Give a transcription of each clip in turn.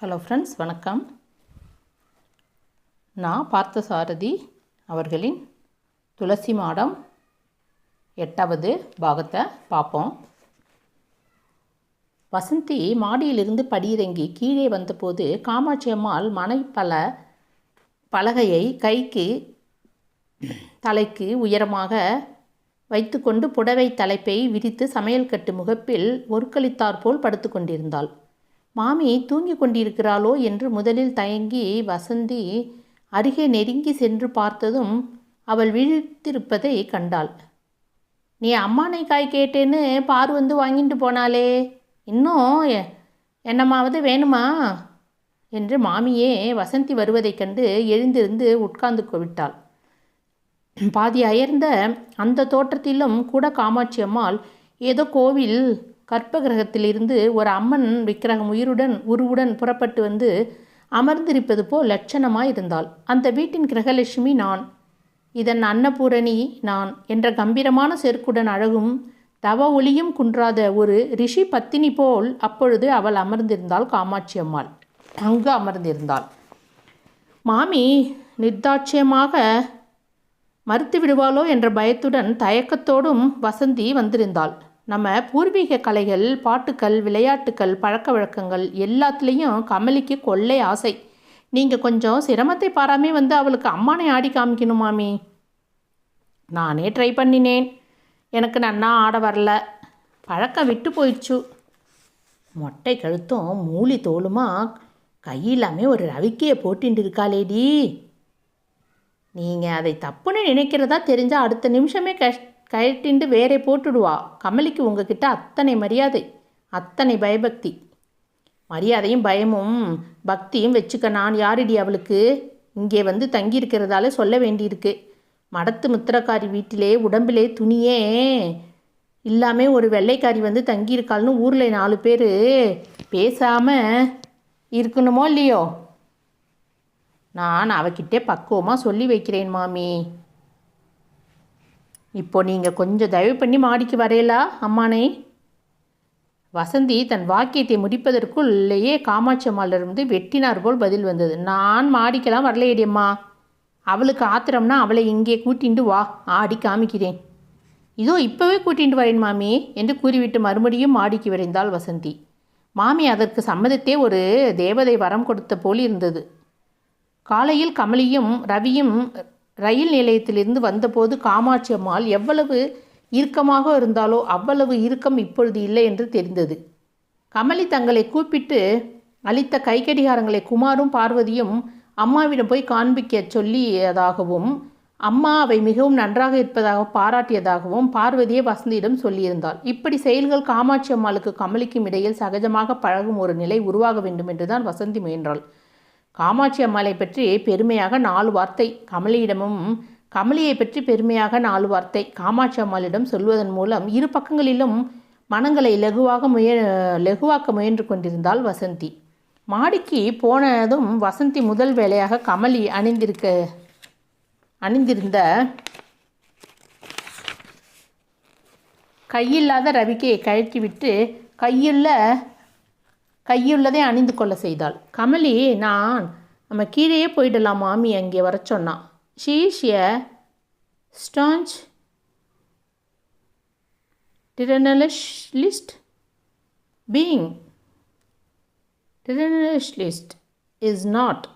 Hello friends வணக்கம். நான் பார்த்த சாரதி அவர்களின் துளசி மாடம் எட்டாவது பாகத்தை பார்ப்போம். வசந்தி மாடியிலிருந்து படியிறங்கி கீழே வந்தபோது காமாட்சி அம்மாள் மனைப்பல பலகையை கைக்கு தலைக்கு உயரமாக வைத்துக்கொண்டு புடவை தலைப்பை விரித்து சமையல் கட்டு முகப்பில் ஒருக்களித்தாற் போல் படுத்து கொண்டிருந்தாள் மாமி தூங்கிக் கொண்டிருக்கிறாளோ என்று முதலில் தயங்கி வசந்தி அருகே நெருங்கி சென்று பார்த்ததும் அவள் விழித்திருப்பதை கண்டாள். நீ அம்மானை காய் கேட்டேன்னு பார் வந்து வாங்கிட்டு போனாளே. இன்னும் என்னமாவது வேணுமா? என்று மாமியே வசந்தி வருவதைக் கண்டு எழுந்திருந்து உட்கார்ந்து விட்டாள். பாதி அயர்ந்த அந்த தோற்றத்திலும் கூட காமாட்சி அம்மாள் ஏதோ கோவில் கற்பகிரகத்திலிருந்து ஒரு அம்மன் விக்கிரகம் உயிருடன் உருவுடன் புறப்பட்டு வந்து அமர்ந்திருப்பது போல் லட்சணமாய் இருந்தாள் அந்த வீட்டின் கிரகலட்சுமி நான். இதன் அன்னபூரணி நான் என்ற கம்பீரமான செருக்குடன் அழகும் தவ ஒளியும் குன்றாத ஒரு ரிஷி பத்தினி போல் அப்பொழுது அவள் அமர்ந்திருந்தாள் காமாட்சி அம்மாள். அங்கு அமர்ந்திருந்தாள். மாமி நிர்தாட்சியமாக மறுத்து விடுவாளோ என்ற பயத்துடன் தயக்கத்தோடும் வசந்தி வந்திருந்தாள். நம்ம பூர்வீக கலைகள் பாட்டுக்கள் விளையாட்டுக்கள் பழக்க வழக்கங்கள் எல்லாத்துலேயும் கமலிக்கு கொள்ளை ஆசை. நீங்கள் கொஞ்சம் சிரமத்தை பாராமே வந்து அவளுக்கு அம்மானை ஆடி காமிக்கணும் மாமி நானே ட்ரை பண்ணினேன். எனக்கு நன்னா ஆட வரல. பழக்கம் விட்டு போயிடுச்சு. மொட்டை கழுத்தும் மூலி தோலுமா? கையில்லாமே ஒரு ரவிக்கையை போட்டின்னு இருக்காளேடி. நீங்கள் அதை தப்புன்னு நினைக்கிறதா தெரிஞ்சால் அடுத்த நிமிஷமே கஷ் கழட்டிண்டு வேறே போட்டுடுவா. கமலிக்கு உங்ககிட்ட அத்தனை மரியாதை அத்தனை பயபக்தி. மரியாதையும் பயமும் பக்தியும் வச்சுக்க நான் யாரிடி அவளுக்கு? இங்கே வந்து தங்கியிருக்கிறதால சொல்ல வேண்டியிருக்கு. மடத்து முத்திரக்காரி வீட்டிலே உடம்பிலே துணியே. இல்லாமல் ஒரு வெள்ளைக்காரி வந்து தங்கியிருக்காள்னு ஊரில் நாலு பேர் பேசாமல் இருக்கணுமோ இல்லையோ? நான் அவகிட்டே பக்குவமாக சொல்லி வைக்கிறேன் மாமி. இப்போ நீங்கள் கொஞ்சம் தயவு பண்ணி மாடிக்கு வரையலா அம்மானே. வசந்தி தன் வாக்கியத்தை முடிப்பதற்குள்ளேயே காமாட்சி அம்மாளிலிருந்து வெட்டினார் போல் பதில் வந்தது. நான் மாடிக்கெல்லாம் வரலையடியம்மா அவளுக்கு ஆத்திரம்னா அவளை இங்கே கூட்டிண்டு வா. ஆடி காமிக்கிறேன். இதோ இப்போவே கூட்டிண்டு வரேன் மாமி என்று கூறிவிட்டு மறுபடியும் மாடிக்கு விரைந்தாள் வசந்தி. மாமி அதற்கு சம்மதத்தே ஒரு தேவதை வரம் கொடுத்த போல் இருந்தது. காலையில் கமலியும் ரவியும் ரயில் நிலையத்திலிருந்து வந்தபோது காமாட்சி அம்மாள் எவ்வளவு இறுக்கமாக இருந்தாலோ அவ்வளவு இறுக்கம் இப்பொழுது இல்லை என்று தெரிந்தது. கமலி தங்களை கூப்பிட்டு அளித்த கைக்கடிகாரங்களை குமாரும் பார்வதியும் அம்மாவிடம் போய் காண்பிக்க சொல்லியதாகவும் அம்மா அவை மிகவும் நன்றாக இருப்பதாக பாராட்டியதாகவும் பார்வதியை வசந்தியிடம் சொல்லியிருந்தாள். இப்படி செயல்கள் காமாட்சி அம்மாளுக்கு கமலிக்கும் இடையில் சகஜமாக பழகும் ஒரு நிலை உருவாக வேண்டும் என்றுதான் வசந்தி முயன்றாள். காமாட்சி அம்மாளை பற்றி பெருமையாக நாலு வார்த்தை. கமலியிடமும் கமலியை பற்றி பெருமையாக நாலு வார்த்தை. காமாட்சி அம்மாளிடம் சொல்வதன் மூலம் இரு பக்கங்களிலும் மனங்களை லகுவாக முய லகுவாக்க முயன்று கொண்டிருந்தாள் வசந்தி. மாடிக்கு போனதும் வசந்தி முதல் வேலையாக கமலி அணிந்திருக்க அணிந்திருந்த கையில்லாத ரவிக்கையை கழற்றிவிட்டு கையுள்ள கையுள்ளதை அணிந்து கொள்ள செய்தாள். கமலி நான் நம்ம கீழேயே போயிடலாம் மாமி அங்கே வர சொன்னான் she's a staunch rationalist being rationalist is not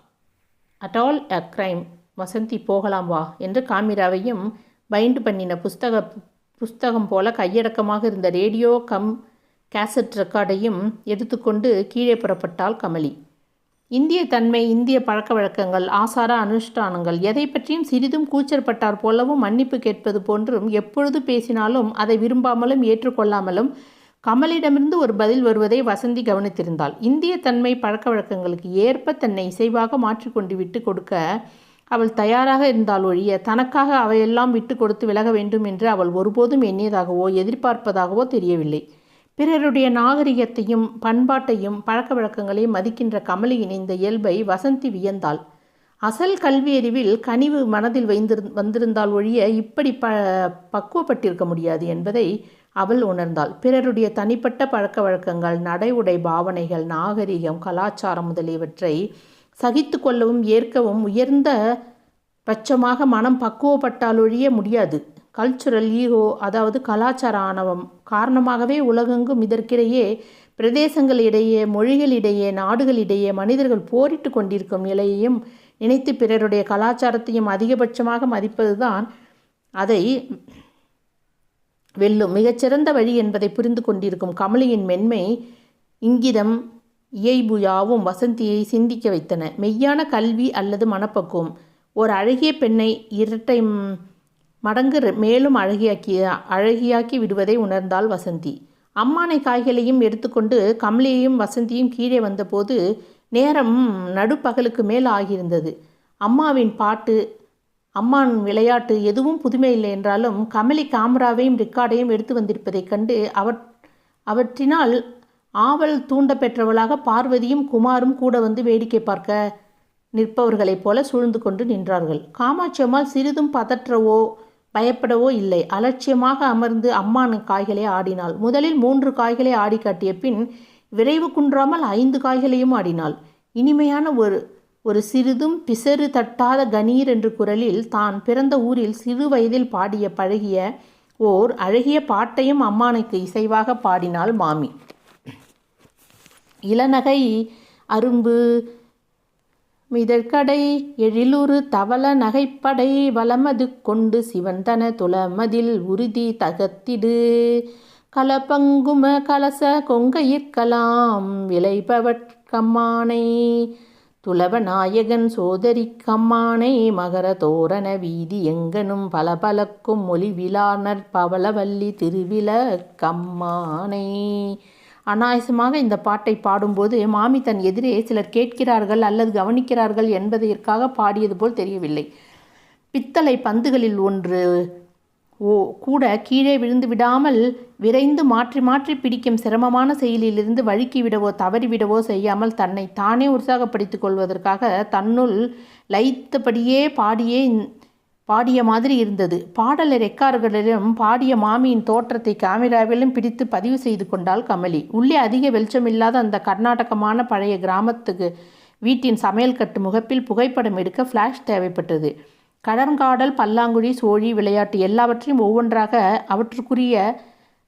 at all a crime Vasanthi போகலாம் வா என்று காமிராவையும் பைண்ட் பண்ணின புஸ்தக புஸ்தகம் போல கையடக்கமாக இருந்த ரேடியோ கம் கேசட் ரெக்கார்டையும் எடுத்துக்கொண்டு கீழே புறப்பட்டாள் கமலி. இந்திய தன்மை இந்திய பழக்க வழக்கங்கள் ஆசார அனுஷ்டானங்கள் எதை பற்றியும் சிறிதும் கூச்சற்பட்டார் போலவும் மன்னிப்பு கேட்பது போன்றும் எப்பொழுது பேசினாலும் அதை விரும்பாமலும் ஏற்றுக்கொள்ளாமலும் கமலிடமிருந்து ஒரு பதில் வருவதை வசந்தி கவனித்திருந்தாள். இந்திய தன்மை பழக்க வழக்கங்களுக்கு ஏற்ப தன்னை இசைவாக மாற்றிக்கொண்டு விட்டு கொடுக்க அவள் தயாராக இருந்தால் ஒழிய தனக்காக அவையெல்லாம் விட்டு கொடுத்து விலக வேண்டும் என்று அவள் ஒருபோதும் எண்ணியதாகவோ எதிர்பார்ப்பதாகவோ தெரியவில்லை. பிறருடைய நாகரிகத்தையும் பண்பாட்டையும் பழக்க வழக்கங்களையும் மதிக்கின்ற கமலியின் இந்த இயல்பை வசந்தி வியந்தாள். அசல் கல்வியறிவில் கனிவு மனதில் வைந்திரு வந்திருந்தால் ஒழிய இப்படி ப பக்குவப்பட்டிருக்க முடியாது என்பதை அவள் உணர்ந்தாள். பிறருடைய தனிப்பட்ட பழக்க வழக்கங்கள் நடை உடை பாவனைகள் நாகரிகம் கலாச்சாரம் முதலியவற்றை சகித்து கொள்ளவும் ஏற்கவும் உயர்ந்த பட்சமாக மனம் பக்குவப்பட்டாலொழிய முடியாது. கல்ச்சுரல் ஈகோ அதாவது கலாச்சார ஆணவம். காரணமாகவே உலகெங்கும் இதற்கிடையே பிரதேசங்களிடையே மொழிகளிடையே நாடுகளிடையே மனிதர்கள் போரிட்டு கொண்டிருக்கும் நிலையையும் நினைத்து பிறருடைய கலாச்சாரத்தையும் அதிகபட்சமாக மதிப்பதுதான் அதை வெல்லும். மிகச்சிறந்த வழி என்பதை புரிந்து கொண்டிருக்கும் கமலியின் மென்மை இங்கிதம் இயைபு யாவும் வசந்தியை சிந்திக்க வைத்தன. மெய்யான கல்வி அல்லது மனப்பக்குவம். ஒரு அழகிய பெண்ணை இரட்டை மடங்கு மேலும் அழகியாக்கி அழகியாக்கி விடுவதை உணர்ந்தாள் வசந்தி. அம்மானை காய்களையும் எடுத்துக்கொண்டு கமலியையும் வசந்தியும் கீழே வந்தபோது நேரம் நடுப்பகலுக்கு மேல் ஆகியிருந்தது. அம்மாவின் பாட்டு அம்மான் விளையாட்டு எதுவும் புதுமை இல்லை என்றாலும் கமலி காமராவையும் ரிக்கார்டையும் எடுத்து வந்திருப்பதைக் கண்டு அவற் அவற்றினால் ஆவல் தூண்ட பெற்றவளாக பார்வதியும் குமாரும் கூட வந்து வேடிக்கை பார்க்க நிற்பவர்களைப் போல சூழ்ந்து கொண்டு நின்றார்கள். காமாட்சி அம்மாள் சிறிதும் பதற்றவோ பயப்படவோ இல்லை. அலட்சியமாக அமர்ந்து அம்மானு காய்களை ஆடினாள். முதலில் மூன்று காய்களை ஆடி காட்டிய பின் விரைவு குன்றாமல் ஐந்து காய்களையும் ஆடினாள். இனிமையான ஒரு ஒரு சிறிதும் பிசறு தட்டாத கணீர் என்று குரலில் தான் பிறந்த ஊரில் சிறு வயதில் பாடிய பழகிய ஓர் அழகிய பாட்டையும் அம்மானுக்கு இசைவாக பாடினாள் மாமி. இளநகை அரும்பு மிதழ்கடை எழிலுறு தவள நகைப்படை வலமது கொண்டு சிவந்தன துளமதில் உறுதி தகத்திடு. கலபங்கும கலச கொங்கையிற்கலாம் விளைபவற்கம்மானை துளவநாயகன் சோதரி கம்மானை மகர தோரண வீதி எங்கனும் பலபலக்கும் மொழிவிழானர் பவளவல்லி திருவிழ கம்மானை. அனாயசமாக இந்த பாட்டை பாடும்போது மாமி தன் எதிரே சிலர் கேட்கிறார்கள் அல்லது கவனிக்கிறார்கள் என்பதற்காக பாடியது போல் தெரியவில்லை. பித்தளை பந்துகளில் ஒன்று ஓ கூட கீழே விழுந்து விடாமல் விரைந்து மாற்றி மாற்றி பிடிக்கும் சிரமமான செயலிலிருந்து வழுக்கி விடவோ தவறிவிடவோ செய்யாமல் தன்னை தானே உற்சாகப்படுத்திக் கொள்வதற்காக தன்னுள் லயித்தபடியே பாடியே பாடிய மாதிரி இருந்தது. பாடல் ரெக்கார்டுகளிலும் பாடிய மாமியின் தோற்றத்தை கேமராவிலும் பிடித்து பதிவு செய்து கொண்டாள் கமலி. உள்ளே அதிக வெளிச்சமில்லாத அந்த கர்நாடகமான பழைய கிராமத்துக்கு வீட்டின் சமையல் கட்டு முகப்பில் புகைப்படம் எடுக்க ஃப்ளாஷ் தேவைப்பட்டது. கடற்காடல் பல்லாங்குழி சோழி விளையாட்டு எல்லாவற்றையும் ஒவ்வொன்றாக அவற்றுக்குரிய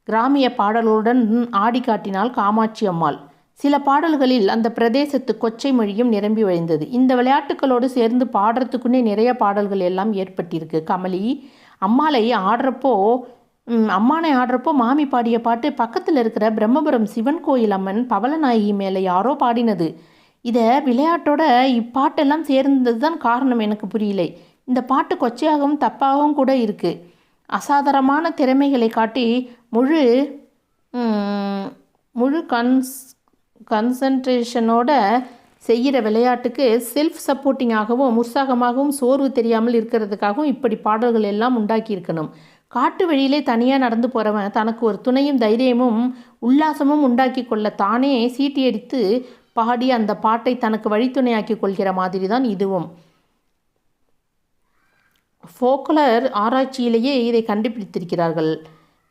கிராமிய பாடல்களுடன் ஆடி காட்டினாள் காமாட்சி அம்மாள். சில பாடல்களில் அந்த பிரதேசத்து கொச்சை மொழியும் நிரம்பி வழிந்தது. இந்த விளையாட்டுகளோடு சேர்ந்து பாடுறதுக்குன்னே நிறைய பாடல்கள் எல்லாம் ஏற்பட்டிருக்கு. கமலி அம்மாளை ஆடுறப்போ அம்மானை ஆடுறப்போ மாமி பாடிய பாட்டு பக்கத்தில் இருக்கிற பிரம்மபுரம் சிவன் கோயில் அம்மன் பவளநாயகி மேலே யாரோ பாடினது. இதை விளையாட்டோட இப்பாட்டெல்லாம் சேர்ந்தது தான் காரணம் எனக்கு புரியலை. இந்த பாட்டு கொச்சையாகவும் தப்பாகவும் கூட இருக்குது அசாதாரணமான திறமைகளை காட்டி முழு முழு கன்ஸ் கன்சன்ட்ரேஷனோட செய்கிற விளையாட்டுக்கு செல்ஃப் சப்போர்ட்டிங்காகவும் உற்சாகமாகவும் சோர்வு தெரியாமல் இருக்கிறதுக்காகவும் இப்படி பாடல்கள் எல்லாம் உண்டாக்கி இருக்கணும் காட்டு வழியிலே தனியாக நடந்து போகிறவன் தனக்கு ஒரு துணையும் தைரியமும் உல்லாசமும் உண்டாக்கி கொள்ள தானே சீட்டியடித்து பாடி அந்த பாட்டை தனக்கு வழித்துணையாக்கி கொள்கிற மாதிரி தான் இதுவும். ஃபோக்லர் ஆராய்ச்சியிலேயே இதை கண்டுபிடித்திருக்கிறார்கள்.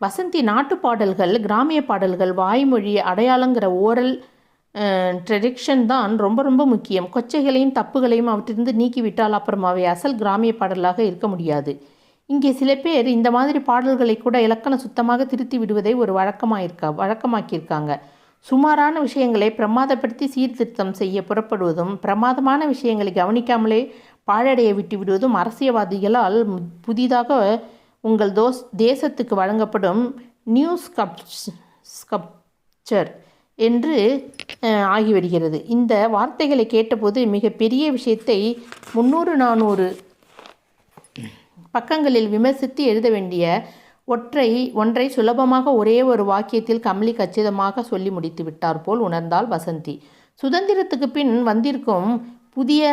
வசந்தி நாட்டு பாடல்கள் கிராமிய பாடல்கள் வாய்மொழி அடையாளங்கிற ஓரல் ட்ரெடிக்ஷன் தான் ரொம்ப ரொம்ப முக்கியம். கொச்சைகளையும் தப்புகளையும் அவற்றிலிருந்து நீக்கிவிட்டால் அப்புறம் அவை அசல் கிராமிய பாடலாக இருக்க முடியாது. இங்கே சில பேர் இந்த மாதிரி பாடல்களை கூட இலக்கணம் சுத்தமாக திருத்தி விடுவதை ஒரு வழக்கமாயிருக்கா வழக்கமாக்கியிருக்காங்க. சுமாரான விஷயங்களை பிரமாதப்படுத்தி சீர்திருத்தம் செய்ய புறப்படுவதும் பிரமாதமான விஷயங்களை கவனிக்காமலே பாழடைய விட்டு விடுவதும் அரசியல்வாதிகளால் புதிதாக உங்கள் தோஸ் தேசத்துக்கு வழங்கப்படும் நியூ ஸ்கப்ஸ் ஸ்கப்சர் என்று ஆகிவிடுகிறது இந்த வார்த்தைகளை கேட்டபோது மிகப்பெரிய விஷயத்தை முந்நூறு நானூறு பக்கங்களில் விமர்சித்து எழுத வேண்டிய ஒற்றை ஒன்றை சுலபமாக ஒரே ஒரு வாக்கியத்தில் கமலி கச்சிதமாக சொல்லி முடித்து விட்டார் போல் உணர்ந்தாள் வசந்தி. சுதந்திரத்துக்கு பின் வந்திருக்கும் புதிய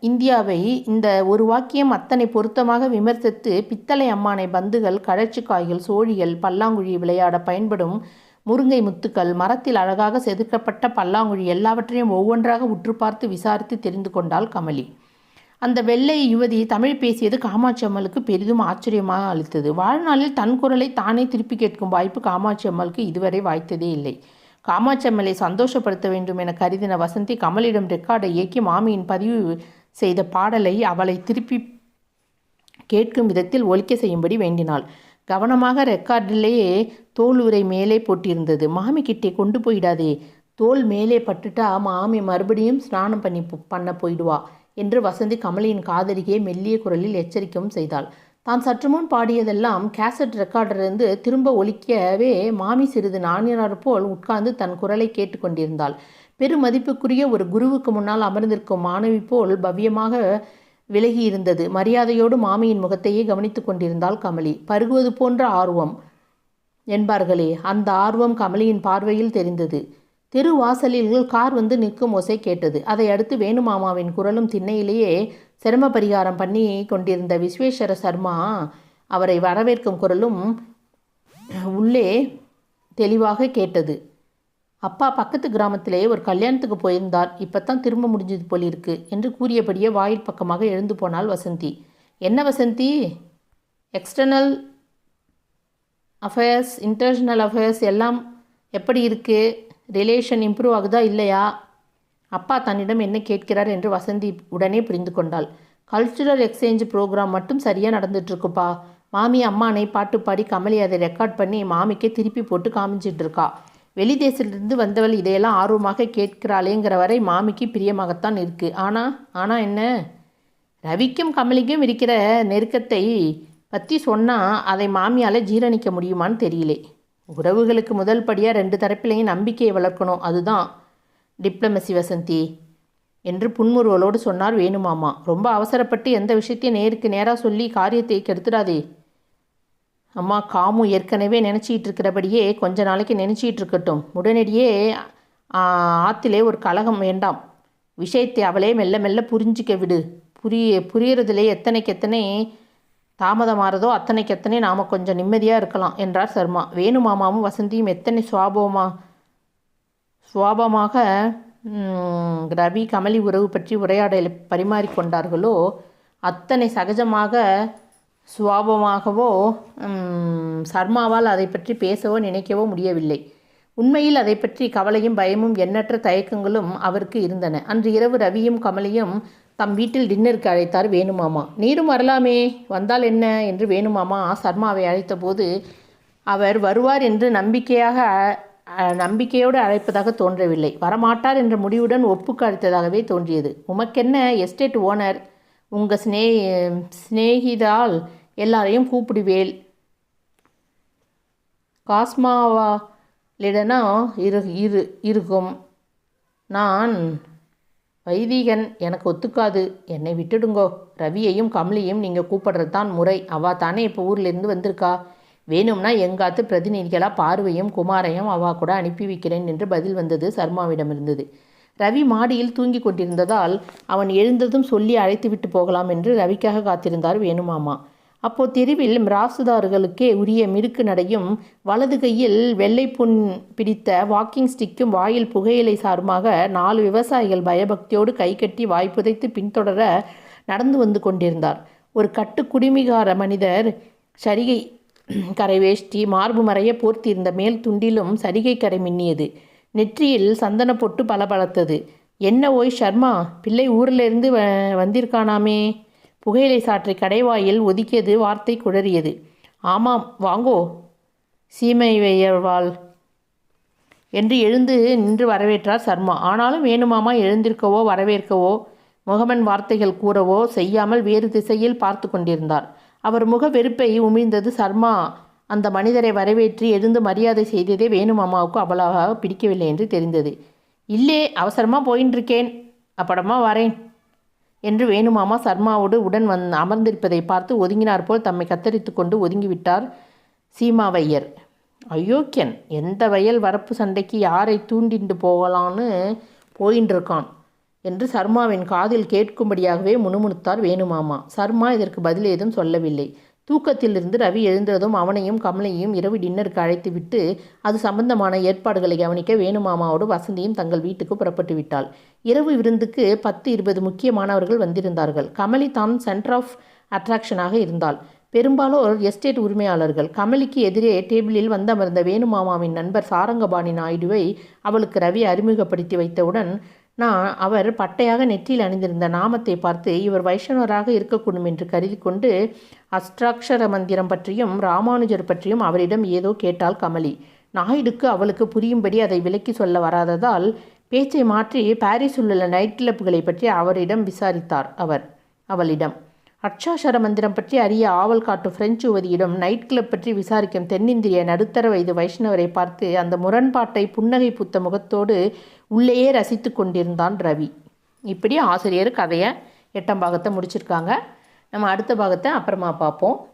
இந்தியாவை இந்த ஒரு வாக்கியம் அத்தனை பொருத்தமாக விமர்சித்து பித்தளை அம்மானை பந்துகள் கடற்சிக்காய்கள் சோழிகள் பல்லாங்குழி விளையாட பயன்படும் முருங்கை முத்துக்கள் மரத்தில் அழகாக செதுக்கப்பட்ட பல்லாங்குழி எல்லாவற்றையும் ஒவ்வொன்றாக உற்று பார்த்து விசாரித்து தெரிந்து கொண்டாள் கமலி. அந்த வெள்ளை யுவதி தமிழ் பேசியது காமாட்சி அம்மலுக்கு பெரிதும் ஆச்சரியமாக அளித்தது. வாழ்நாளில் தன் குரலை தானே திருப்பி கேட்கும் வாய்ப்பு காமாட்சி அம்மலுக்கு இதுவரை வாய்த்ததே இல்லை. காமாட்சி அம்மலை சந்தோஷப்படுத்த வேண்டும் என கருதின வசந்தி கமலிடம் ரெக்கார்டை இயக்கி மாமியின் பதிவு செய்த பாடலை அவளை திருப்பி கேட்கும் விதத்தில் ஒலிக்க செய்யும்படி வேண்டினாள். கவனமாக ரெக்கார்டிலேயே தோல் உரை மேலே போட்டிருந்தது. மாமி கிட்டே கொண்டு போயிடாதே. தோல் மேலே பட்டுட்டா மாமி மறுபடியும் ஸ்நானம் பண்ணி பண்ண போயிடுவா என்று வசந்தி கமலியின் காதலியே மெல்லிய குரலில் எச்சரிக்கவும் செய்தாள். தான் சற்று முன் பாடியதெல்லாம் கேசட் ரெக்கார்டரிலிருந்து திரும்ப ஒலிக்கவே மாமி சிறிது நாணினார் போல் உட்கார்ந்து தன் குரலை கேட்டுக்கொண்டிருந்தாள் பெருமதிப்புக்குரிய ஒரு குருவுக்கு முன்னால் அமர்ந்திருக்கும் மாணவி போல் பவ்யமாக விலகி இருந்தது மரியாதையோடு மாமியின் முகத்தையே கவனித்துக் கொண்டிருந்தாள் கமலி. பருகுவது போன்ற ஆர்வம் என்பார்களே அந்த ஆர்வம் கமலியின் பார்வையில் தெரிந்தது. திருவாசலில் கார் வந்து நிற்கும் ஓசை கேட்டது. அதை அடுத்து வேணுமாமாவின் குரலும் திண்ணையிலேயே சிரம பரிகாரம் பண்ணி கொண்டிருந்த விஸ்வேஸ்வர சர்மா அவரை வரவேற்கும் குரலும் உள்ளே தெளிவாக கேட்டது. அப்பா பக்கத்து கிராமத்திலேயே ஒரு கல்யாணத்துக்கு போயிருந்தார் இப்போ தான் திரும்ப முடிஞ்சது போல் இருக்கு என்று கூறியபடியே வாயில் பக்கமாக எழுந்து போனாள் வசந்தி. என்ன Vasanthi? External affairs internal affairs எல்லாம் எப்படி இருக்கு? ரிலேஷன் இம்ப்ரூவ் ஆகுதா இல்லையா? அப்பா தன்னிடம் என்ன கேட்கிறார் என்று வசந்தி உடனே புரிந்து கொண்டாள். கல்ச்சுரல் எக்ஸ்சேஞ்ச் ப்ரோக்ராம் மட்டும் சரியாக நடந்துட்டுருக்குப்பா. மாமி அம்மானை பாட்டு பாடி கமலி அதை ரெக்கார்ட் பண்ணி மாமிக்கே திருப்பி போட்டு காமிச்சிட்டு வெளிதேசத்திலிருந்து வெளி வந்தவள் இதையெல்லாம் ஆர்வமாக கேட்கிறாளேங்கிற வரை மாமிக்கு பிரியமாகத்தான் இருக்குது ஆனால் ஆனால் என்ன? ரவிக்கும் கமலிக்கும் இருக்கிற நெருக்கத்தை பற்றி சொன்னால் அதை மாமியால் ஜீரணிக்க முடியுமான்னு தெரியலே. உறவுகளுக்கு முதல் படியாக ரெண்டு தரப்பிலையும் நம்பிக்கையை வளர்க்கணும். அதுதான். டிப்ளமசி வசந்தி என்று புன்முறுவலோடு சொன்னார் வேணுமாமா. ரொம்ப அவசரப்பட்டு எந்த விஷயத்தையும் நேருக்கு நேராக சொல்லி காரியத்தை கெடுத்துடாதே. அம்மா காமு ஏற்கனவே நினச்சிக்கிட்டு இருக்கிறபடியே கொஞ்ச நாளைக்கு நினச்சிட்டு இருக்கட்டும் உடனடியே ஆற்றிலே ஒரு கலகம் வேண்டாம். விஷயத்தை அவளே மெல்ல மெல்ல புரிஞ்சிக்க விடு. புரிய புரியறதுலே எத்தனைக்கு எத்தனை தாமதமாறதோ அத்தனைக்கு எத்தனை நாம் கொஞ்சம் நிம்மதியாக இருக்கலாம் என்றார் சர்மா. வேணுமாமாவும் வசந்தியும் எத்தனை சுவாபமா சுவாபமாக ரவி கமலி உறவு பற்றி உரையாடலை பரிமாறிக்கொண்டார்களோ அத்தனை சகஜமாக சுவாபமாகவோ சர்மாவால் அதை பற்றி பேசவோ நினைக்கவோ முடியவில்லை. உண்மையில் அதை பற்றி கவலையும் பயமும் எண்ணற்ற தயக்கங்களும் அவருக்கு இருந்தன. அன்று இரவு ரவியும் கமலியும் தம் வீட்டில் டின்னருக்கு அழைத்தார் வேணுமாமா. நீரும் வரலாமே வந்தால் என்ன என்று வேணுமாமா சர்மாவை அழைத்தபோது அவர் வருவார் என்று நம்பிக்கையாக நம்பிக்கையோடு அழைப்பதாக தோன்றவில்லை. வரமாட்டார் என்ற முடிவுடன் ஒப்புக்கு அழைத்ததாகவே தோன்றியது. உமக்கென்ன? எஸ்டேட் ஓனர் உங்கள் ஸ்னே சிநேகிதால் எல்லாரையும் கூப்பிடுவேல் காஸ்மாவாலிடனா இரு இரு இருக்கும் நான் வைதீகன் எனக்கு ஒத்துக்காது. என்னை விட்டுடுங்கோ. ரவியையும் கமலியும் நீங்கள் கூப்பிடுறது தான் முறை. அவா தானே இப்போ ஊர்லேருந்து வந்திருக்கா? வேணும்னா எங்காத்து பிரதிநிதிகளாக பார்வையும் குமாரையும் அவா கூட அனுப்பி வைக்கிறேன் என்று பதில் வந்தது சர்மாவிடம் இருந்தது ரவி மாடியில் தூங்கி கொண்டிருந்ததால் அவன் எழுந்ததும் சொல்லி அழைத்துவிட்டு போகலாம் என்று ரவிக்காக காத்திருந்தார் வேணுமாமா. அப்போ தெருவில் மிராசுதார்களுக்கே உரிய மிருக்கு நடையும் வலது கையில் வெள்ளை புண் பிடித்த வாக்கிங் ஸ்டிக்கும் வாயில் புகையிலை சாருமாக நாலு விவசாயிகள் பயபக்தியோடு கைகட்டி வாய் புதைத்து பின்தொடர நடந்து வந்து கொண்டிருந்தார். ஒரு கட்டு குடிமிகார மனிதர் சரிகை கரை வேஷ்டி மார்பு மறைய போர்த்தியிருந்த மேல் துண்டிலும் சரிகை கரை மின்னியது. நெற்றியில் சந்தன பொட்டு பளபளத்தது. என்ன ஓய் ஷர்மா பிள்ளை ஊரிலிருந்து வ வந்திருக்கானாமே? புகையிலை சாற்றை கடைவாயில் ஒதுக்கியது வார்த்தை குழறியது. ஆமாம் வாங்கோ. சீமைவையர்வாள் என்று எழுந்து நின்று வரவேற்றார் சர்மா. ஆனாலும் வேணுமாமா எழுந்திருக்கவோ வரவேற்கவோ முகமன் வார்த்தைகள் கூறவோ செய்யாமல் வேறு திசையில் பார்த்து கொண்டிருந்தார். அவர் முக வெறுப்பை உமிழ்ந்தது சர்மா. அந்த மனிதரை வரவேற்று எழுந்து மரியாதை செய்ததே வேணுமாமாவுக்கு அவ்வளவாக பிடிக்கவில்லை என்று தெரிந்தது. இல்லே அவசரமாக போயின்னு இருக்கேன் அப்படமா வரேன் என்று வேணுமாமா சர்மாவோடு உடன் வந் அமர்ந்திருப்பதை பார்த்து ஒதுங்கினார் போல் தம்மை கத்தரித்து கொண்டு ஒதுங்கிவிட்டார் சீமாவையர். அயோக்கியன் எந்த வயல் வரப்பு சண்டைக்கு யாரை தூண்டிண்டு போகலான்னு போயின்றிருக்கான் என்று சர்மாவின் காதில் கேட்கும்படியாகவே முணுமுணுத்தார் வேணுமாமா. சர்மா இதற்கு பதில் ஏதும் சொல்லவில்லை. தூக்கத்திலிருந்து ரவி எழுந்ததும் அவனையும் கமலையும் இரவு டின்னருக்கு அழைத்து விட்டு அது சம்பந்தமான ஏற்பாடுகளை கவனிக்க வேணுமாமாவோடு வசந்தியும் தங்கள் வீட்டுக்கு புறப்பட்டு விட்டாள். இரவு விருந்துக்கு பத்து இருபது முக்கியமானவர்கள் வந்திருந்தார்கள். கமலி தான் சென்டர் ஆஃப் அட்ராக்ஷனாக இருந்தாள். பெரும்பாலோர் எஸ்டேட் உரிமையாளர்கள். கமலிக்கு எதிரே டேபிளில் வந்தமர்ந்த வேணுமாமாவின் நண்பர் சாரங்கபாணி நாயுடுவை அவளுக்கு ரவி அறிமுகப்படுத்தி வைத்தவுடன் நான் அவர் பட்டையாக நெற்றியில் அணிந்திருந்த நாமத்தை பார்த்து இவர் வைஷ்ணவராக இருக்கக்கூடும் என்று கருதி கொண்டு அஷ்டாட்சர மந்திரம் பற்றியும் ராமானுஜர் பற்றியும் அவரிடம் ஏதோ கேட்டாள் கமலி. நாயுடுக்கு அவளுக்கு புரியும்படி அதை விலக்கி சொல்ல வராததால் பேச்சை மாற்றி பாரிஸில் உள்ள நைட் கிளப்புகளை பற்றி அவரிடம் விசாரித்தார் அவர் அவளிடம். அட்சாஷர மந்திரம் பற்றி அறிய ஆவல் காட்டும் பிரெஞ்சு யுவதியிடம் நைட் கிளப் பற்றி விசாரிக்கும் தென்னிந்திய நடுத்தர வயது வைஷ்ணவரை பார்த்து அந்த முரண்பாட்டை புன்னகை புத்த முகத்தோடு உள்ளேயே ரசித்து கொண்டிருந்தான் ரவி. இப்படி ஆசிரியர் கதையை எட்டாம் பாகத்தை முடிச்சிருக்காங்க. நம்ம அடுத்த பாகத்தை அப்புறமா பார்ப்போம்.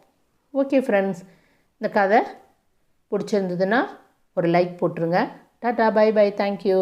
ஓகே ஃப்ரெண்ட்ஸ் இந்த கதை பிடிச்சிருந்ததுன்னா ஒரு லைக் போட்டுருங்க. Tata bye by thank you